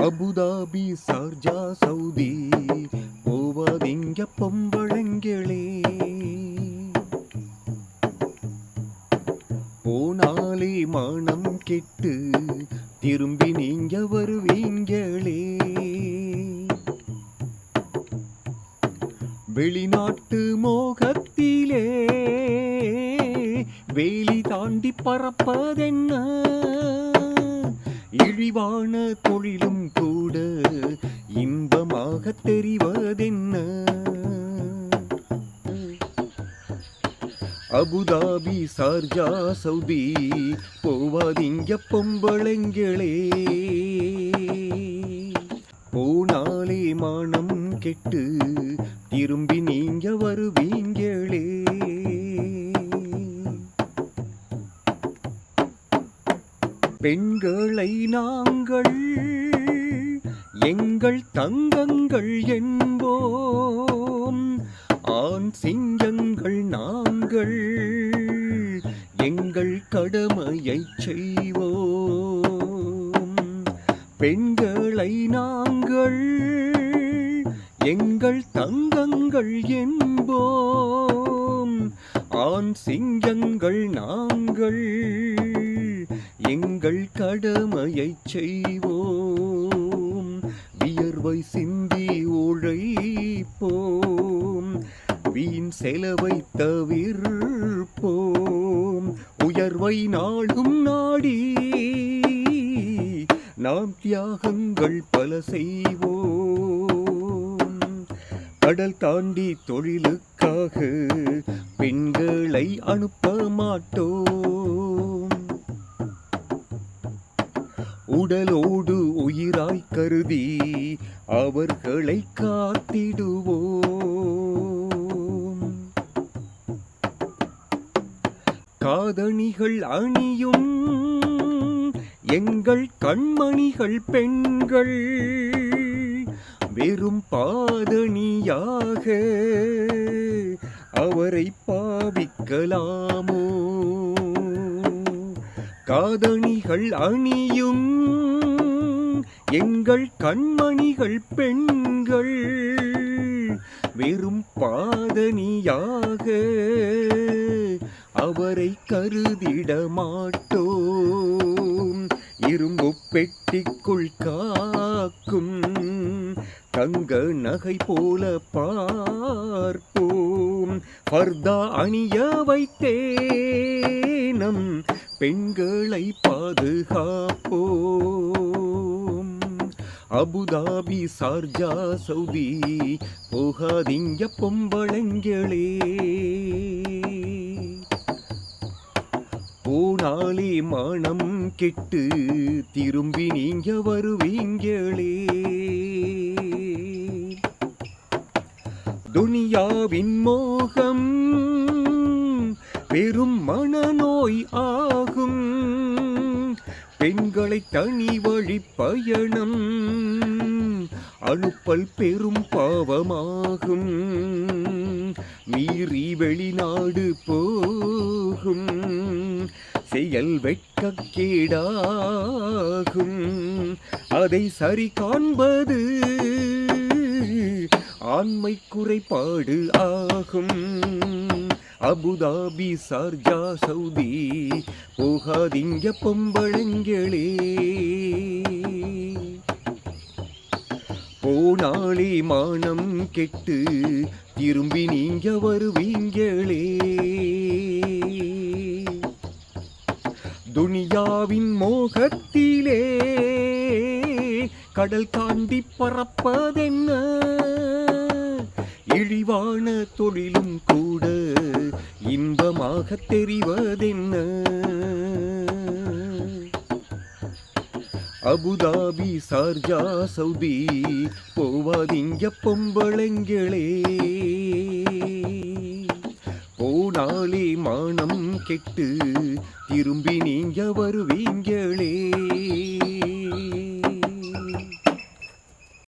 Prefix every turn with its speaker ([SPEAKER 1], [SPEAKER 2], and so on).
[SPEAKER 1] Abu Dhabi சார்ஜா Saudi போவாதிங்க பொம்பளங்களே போனாலே மனம் கெட்டு திரும்பி நீங்க வருவீங்களே வெளிநாட்டு மோகத்திலே வேலி தாண்டி பறப்பதென்ன? இழிவான தொழிலும் கூட இன்பமாக தெரிவதென்ன? அபுதாபி சார்ஜா சவுதி போவாதிங்க பொம்பளைங்களே. போனாலே மானம் கெட்டு திரும்பி நீங்க வருவீங்க. பெண்களை நாங்கள் எங்கள் தங்கங்கள் என்போம். ஆண் சிங்கங்கள் நாங்கள் எங்கள் கடமையை செய்வோம். பெண்களை நாங்கள் எங்கள் தங்கங்கள் என்போம். ஆண் சிங்கங்கள் நாங்கள் எங்கள் கடமையை செய்வோம். வியர்வை சிந்தி உழைப்போம். வீண் செலவை தவிர்ப்போம். உயர்வை நாளும் நாடி நாம் தியாகங்கள் பல செய்வோம். கடல் தாண்டி தொழிலுக்காக பெண்களை அனுப்ப மாட்டோம். உடலோடு உயிராய் கருதி அவர்களை காத்திடுவோம். காதணிகள் அணியும் எங்கள் கண்மணிகள் பெண்கள் வெறும் பாதணியாக அவரை பாவிக்கலாமோ? காதணிகள் அணியும் எங்கள் கண்மணிகள் பெண்கள் வெறும் பாதணியாக அவரை கருதிட மாட்டோம். இரும்பு பெட்டிக்குள் காக்கும் தங்க நகை போல பார்ப்போம். பர்தா அணிய வைத்தேனம் பெண்களை பாதுகாப்போம். அபுதாபி சார்ஜா சவுதி போகாதீங்க பொம்பளைங்களே. போனாலே மானம் கெட்டு திரும்பி நீங்க வருவீங்களே. துனியாவின் மோகம் பெரும் மனநோய் ஆகும். பெண்களை தனி வழி பயணம். அனுப்பல் பெரும் பாவமாகும். மீறி வெளிநாடு போகும். செயல் வெட்கக்கேடாகும் அதை சரி காண்பது ஆண்மை குறைபாடு ஆகும். அபுதாபி சார்ஜா சவுதி போகாதீங்க பொம்பளைங்களே. போனாலே மானம் கெட்டு திரும்பி நீங்க வருவீங்களே. துனியாவின் மோகத்திலே கடல் தாண்டி பறப்பதென்ன? இழிவான தொழிலும் கூட இன்பமாக தெரிவதென்ன? அபுதாபி சார்ஜா சவுதி போவாதீங்க பொம்பளைங்களே. போனாலே மானம் கெட்டு திரும்பி நீங்க வருவீங்களே.